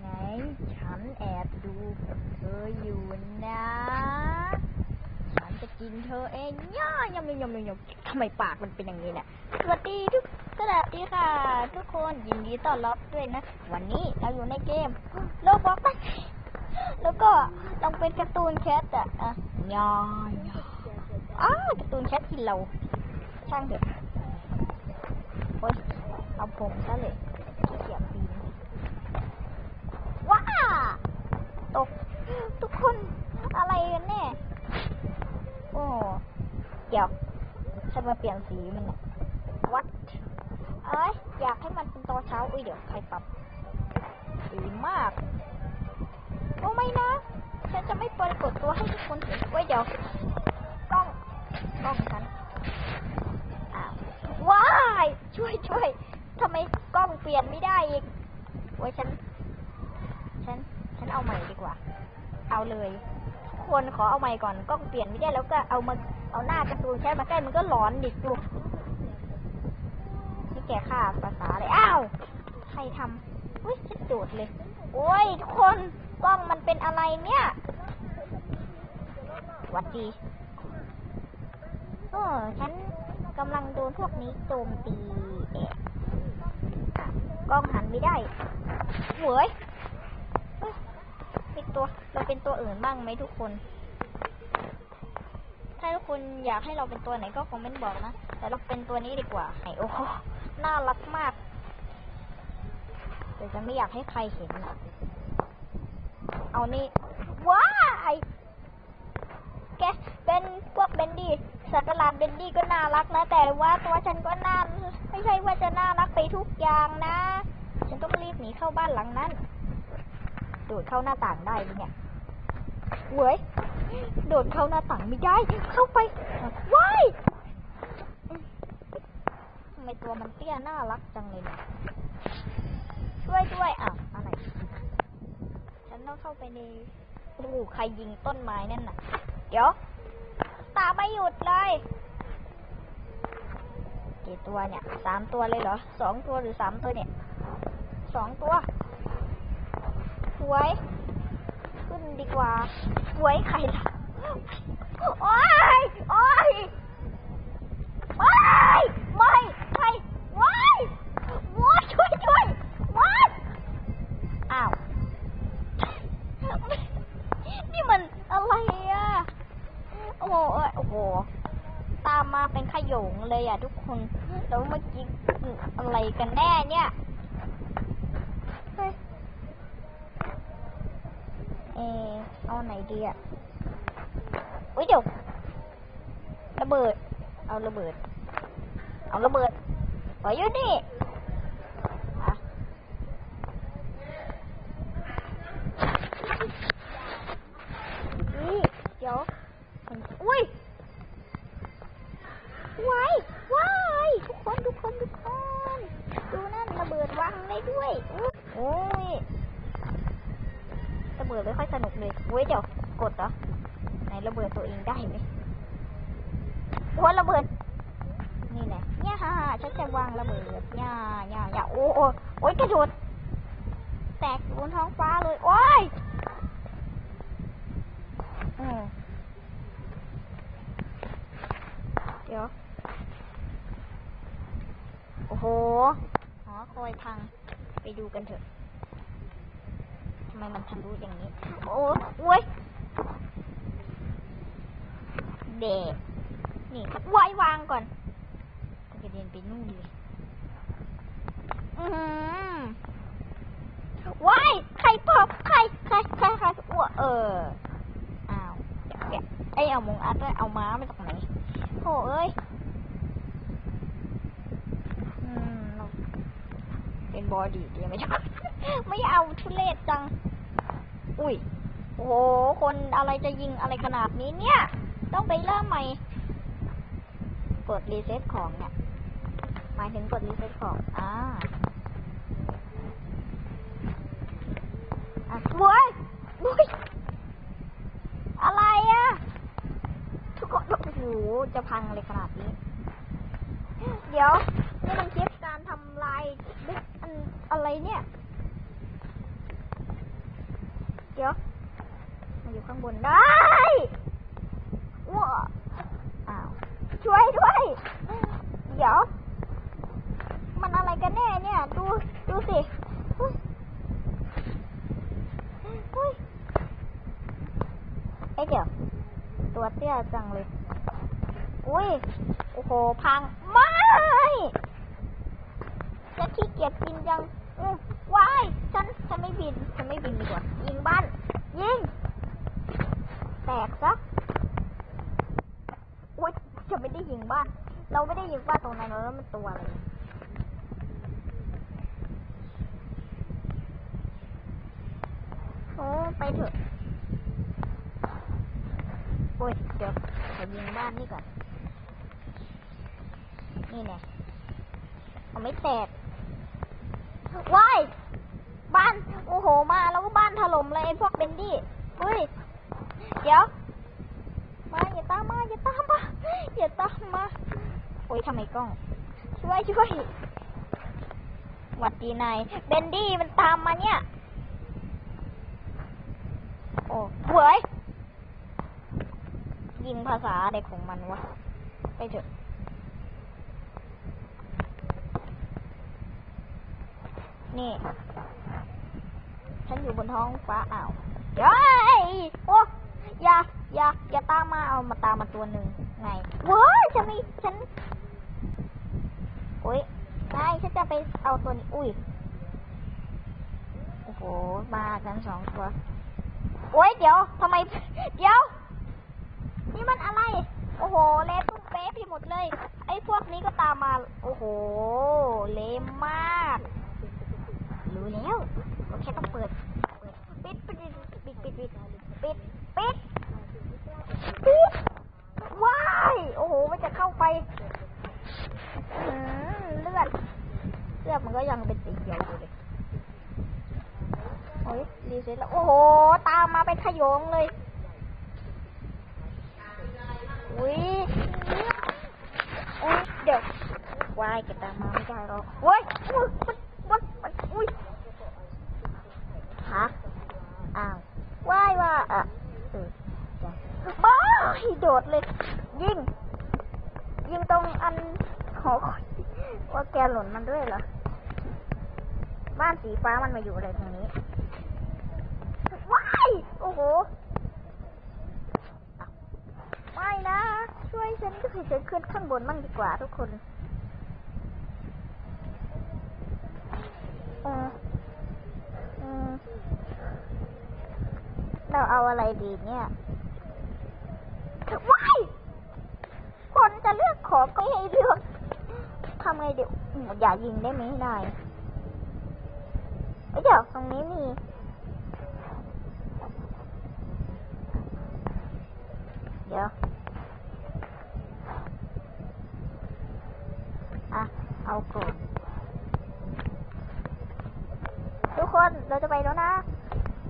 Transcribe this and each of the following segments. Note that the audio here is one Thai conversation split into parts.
ไหนฉันแอบดูเธออยู่นะ ฉันจะกินเธอเองย่ายำยำยำยำยำทำไมปากมันเป็นอย่างนี้เนี่ยสวัสดีทุกสวัสดีค่ะ ทุกคนยินดีต้อนรับด้วยนะ วันนี้เราอยู่ในเกมโลกบอกไปแล้วก็ต้องเป็นการ์ตูนแคทอะอะย่อยอ้าวการ์ตูนแคทที่เรา ช่างเถอะโอ๊ยเอาผมซะเลยขี้เกียจปีนว้า ตก ทุกคนอะไรกันแน่โอ้เดี๋ยวฉันมาเปลี่ยนสีมันน่ะวัดเอ้ยอยากให้มันเป็นตอนเช้าอุ้ยเดี๋ยวใครปรับดีมากโอ้ไม่นะฉันจะไม่ปรากฏตัวให้ทุกคนเห็นว้ยเดี๋ยวกล้องกล้องฉันอ้าวว้ายช่วยช่วยทำไมกล้องเปลี่ยนไม่ได้อีกโอ้ยฉัน ฉัน ฉันเอาใหม่ดีก ว่า เอาเลยทุกคนขอเอาใหม่ก่อนกล้องเปลี่ยนไม่ได้แล้วก็เอามาเอาหน้าการ์ตูนแค่มาใกล้มันก็หลอนดิลูกนี่แกฆ่าภาษาเลยอ้าวใครทำอุ้ยฉันโดดเลย โอ้ยทุกคนกล้องมันเป็นอะไรเนี่ยวัดดีเออฉันกำลังโดนพวกนี้โจมตีเอะกล้องหันไม่ได้เหวย เป็นตัวเราเป็นตัวอื่นบ้างไหมทุกคน ถ้าทุกคนอยากให้เราเป็นตัวไหนก็คอมเมนต์บอกนะ แต่เราเป็นตัวนี้ดีกว่าไอโอ้โหน่ารักมาก แต่จะไม่อยากให้ใครเห็นนะเอานี่ว้ายแกเป็นพวกเบนดี้สัตว์ประหลาดเบนดี้ก็น่ารักนะ แต่ว่าตัวฉันก็น่าไม่ใช่ว่าจะน่ารักไปทุกอย่างนะ ฉันต้องรีบหนีเข้าบ้านหลังนั้น โดดเข้าหน้าต่างได้ไหมเนี่ยเว้ยโดดเข้าหน้าต่างไม่ได้ เข้าไปว้ายทำไมตัวมันเตี้ยน่ารักจังเลยเนี่ยช่วยด้วยอะอะไร ฉันต้องเข้าไปในโอ้โหใครยิงต้นไม้นั่นน่ะ เดี๋ยว ตาไม่หยุดเลยกี่ตัวเนี่ยสามตัวเลยเหรอสองตัวหรือสามตัวเนี่ยสองตัว วย ขึ้นดีกว่า สวยไข่ละโอ้ยโอ้ยไม่ใครว้ายว้ายช่วยช่วยว้ายอ้าว นี่มันอะไรอะ โอ้โหเอ้ยโอ้โห ตามมาเป็นขโยงเลยอะทุกคน แล้วเมื่อกี้อะไรกันแน่เนี่ย เฮ้ย เออ เอาไหนดีอะอุ้ยเดี๋ยวระเบิด เอาระเบิด เอาระเบิดไว้อยู่นี่นี่เดี๋ยวอุ้ยว้ายว้ายทุกคนทุกคนทุกคน ดูนั่นระเบิดวางได้ด้วยอุ๊ยโอ้ย บิดไม่ค่อยสนุกเลยเว้ยเดี๋ยวกดเหรอไหนระเบิดตัวเองได้ไหมโอ้ยระเบิด นี่แหละเนี่ยฮ่าฮ่าฉันจะวางระเบิดย่ย่าย่าโอ้โอ้โอ้ยกระโดดแตกบนท้องฟ้าเลยโอ้ยอืมเดี๋ยวโอ้โหหอคอยพังไปดูกันเถอะ มมันทะลุอย่างนี้ โอ้เว้ยเด็กนี่ไว้วางก่อนกระเด็นไปนู่นเลยอือหือว้ายใครพบใครใครใครใครอ้วเอออ้าวแกไอเอามงอัดด้เอาม้ามาจากไหนโหเอ้ยเป็นบอดี้ดีไหมจ๊ะไม่เอา อุ้ย โอ้โห คนอะไรจะยิงอะไรขนาดนี้เนี่ย ต้องไปเริ่มใหม่ กดรีเซ็ตของเนี่ย หมายถึงกดรีเซ็ตของ อ่าอะเว้ยเว้ยอะไรอะทุกคนโอ้โหจะพังอะไรขนาดนี้ เดี๋ยว นี่มันคลิปการทำลายอันอะไรเนี่ย เดี๋ยวมาอยู่ข้างบนได้ว้าอ้าวช่วยด้วย เดี๋ยว มันอะไรกันแน่เนี่ย ดูดูสิอุ๊ยอุ๊ยเอ้ยเดี๋ยว ตัวเตี้ยจังเลย อุ้ย โอ้โห พัง ไม่ จะขี้เกียจกินจังอือว้าย ฉัน ฉันไม่บิน ฉันไม่บินดีกว่า ยิงบ้าน ยิง แตกซะอุ้ยจะไม่ได้ยิงบ้าน เราไม่ได้ยิงบ้านตรงนั้นแล้วมันตัวอะไรโอ้ไปเถอะ โอ้ยเดี๋ยวขอยิงบ้านนี่ก่อน นี่แน่เอาไม่แตกว้าย บ้าน โอ้โห มาแล้วก็บ้านถล่มเลยพวกเบนดี้เฮ้ย เดี๋ยว มาอย่าตามมาอย่าตามมาอย่าตามมา โอ้ยทำไมกล้อง ช่วยช่วยหวัดดีนาย เบนดี้มันตามมาเนี่ย โอ้เว้ยยิงภาษาอะไรของมันวะ ไปเถอะนี่ ฉันอยู่บนท้องฟ้าอ้าวเฮ้ยโอ้อย่าอย่าอย่าตามมาเอามาตามมาตัวหนึ่งไงเว้ยฉันม่ฉันโอ้ยนายฉันจะไปเอาตัวนี้ อุ้ยโอ้โหมากันสองตัวโอ้ยเดี๋ยวทำไม เดี๋ยว นี่มันอะไร โอ้โหเละตุ้มเป๊ะไปหมดเลย ไอ้พวกนี้ก็ตามมา โอ้โหเละมาก รู้แล้ว โอเคต้องเปิด เปิด ปิด ปิด ปิด ปิด ปิด ปิด ปิด ปิด ว้าย โอ้โห มันจะเข้าไปเลือด เลือดมันก็ยังเป็นสีเขียวอยู่เลย โอ้ยรีเซ็ตแล้ว โอ้โห ตามมาเป็นขยงเลยอุ้ยอุ้ยเดี๋ยววายแกตามมาไม่ได้หรอกเว้ยอุ้ยมันมันมันอุ้ยฮะอ้าวว่ายว่าอะเออจ้ะบ้า โดดเลย ยิง ยิงตรงอันหอคอยว่าแกหล่นมันด้วยเหรอ บ้านสีฟ้ามันมาอยู่อะไรตรงนี้ ว้าย โอ้โห ไม่นะ ช่วยฉันก็คือฉันขึ้นข้างบนมั่งดีกว่าทุกคนออเออเราเอาอะไรดีเนี่ย ว้ายคนจะเลือกขอก็ให้เลือกทำไงเดี๋ยวอย่ายิงได้ไหมนายเดี๋ยวตรงนี้มี เดี๋ยว อะ เอาก่อนทุกคนเราจะไปแล้วนะ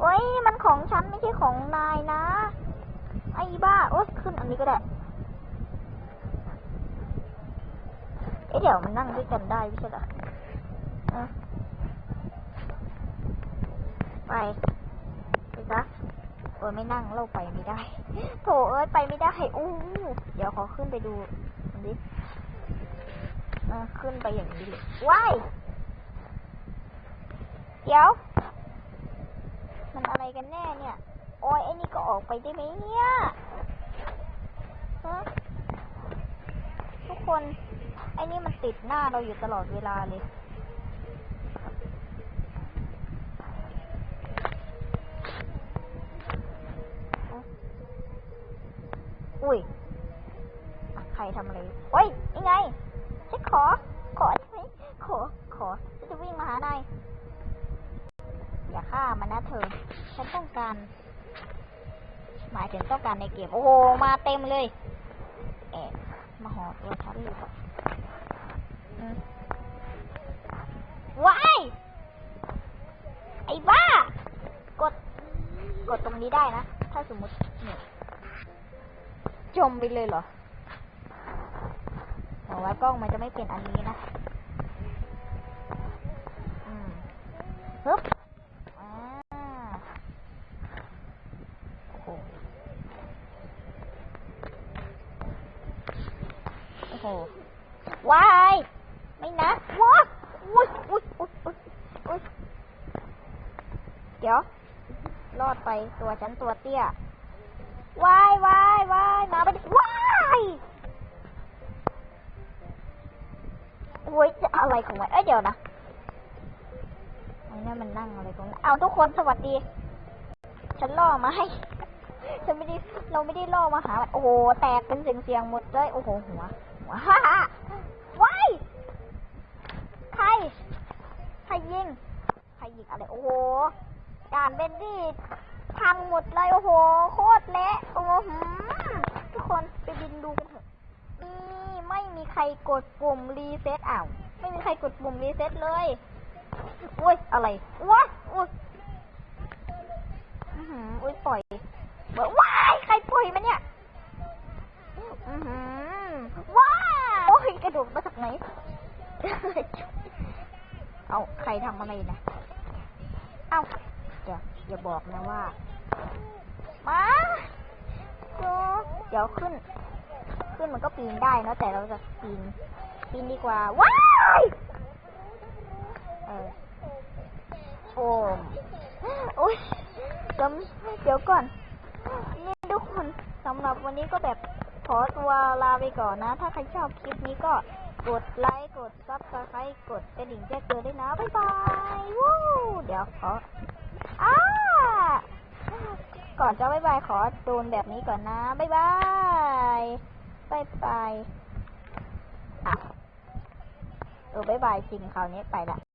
โอ้ย มันของฉันไม่ใช่ของนายนะ ไอ้บ้า โอ๊ย ขึ้นอันนี้ก็ได้ เอ๊ะเดี๋ยวมันนั่งด้วยกันได้ไม่ใช่หรอไปไปซะโอ้ยไม่นั่งเราไปไม่ได้โถเอ้ยไปไม่ได้อู้เดี๋ยวขอขึ้นไปดูดิอขึ้นไปอย่างนี้เลยว้ายเดี๋ยว มันอะไรกันแน่เนี่ย โอ้ยไอ้นี่ก็ออกไปได้ไหมเนี่ยฮะทุกคน อ้นี่มันติดหน้าเราอยู่ตลอดเวลาเลย อุ้ย ใครทำอะไรโอ้ยยังไงฉันขอ ขอได้ไหมขอ ขอฉันจะวิ่งมาหานายอย่าฆ่ามันนะเธอ ฉันต้องการ หมายถึงต้องการในเกม โอ้โห มาเต็มเลย แอบมาหอตัวฉันหรือเปล่อืม ว้ายไอ้บ้า กด กดตรงนี้ได้นะ ถ้าสมมติจมไปเลยเหรอแต่ว่ากล้องมันจะไม่เป็นอันนี้นะฮึบโอ้โหวาย ไม่นะว้าอุ้ยอุ้ยอุ้ยอุ้ยอุ้ยเดี๋ยว รอดไปตัวฉันตัวเตี้ย วายวายวายมาไปดิวายโอ้ยจะอะไรของมัน เอ้ยเดี๋ยวนะไอ้นั่นมันนั่งอะไรตรงนี้เอาทุกคนสวัสดี ฉันล่อมาให้ ฉันไม่ได้ เราไม่ได้ล่อมาหามันโอ้โห แตกเป็นเสียงเสียงๆหมดเลย โอ้โห หัว หัวฮ่าฮ่าว้า ใคร ใครยิง ใครยิงอะไร โอ้โหด่านเบนดี้พังหมดเลย โอ้โห โคตรเละ โอ้โหทุกคนไปบินดูกันเถอะนี่ไม่มีใครกดปุ่มรีเซ็ตอ้าว ไม่มีใครกดปุ่มรีเซ็ตเลยอุ้ย อะไรวะอุ้ยอือหืออุ้ยปล่อยเบิดว้ายใครปล่อยมันเนี่ย อือหือว้าโอ้ยกระโดดมาจากไหน เอาใครทำอะไรนะ เอาเดี๋ยวอย่าบอกนะว่า มาเดี๋ยวขึ้น ขึ้นมันก็ปีนได้นะแต่เราจะปีน ปีนดีกว่า ว้ายเออโอ้มโอ้ยเดี๋ยวก่อน นี่ทุกคนสำหรับวันนี้ก็แบบขอตัวลาไปก่อนนะ ถ้าใครชอบคลิปนี้ก็ กดไลค์ กดซับสไครต์กดกระดิ่งแจ้งเตือนด้วยนะ บ๊ายบายวู้เดี๋ยวขออ้าก่อนจะบ๊ายบายขอโดนแบบนี้ก่อนนะ บ๊ายบายบ๊ายบายอะเออบ๊ายบายจริงคราวนี้ไปละ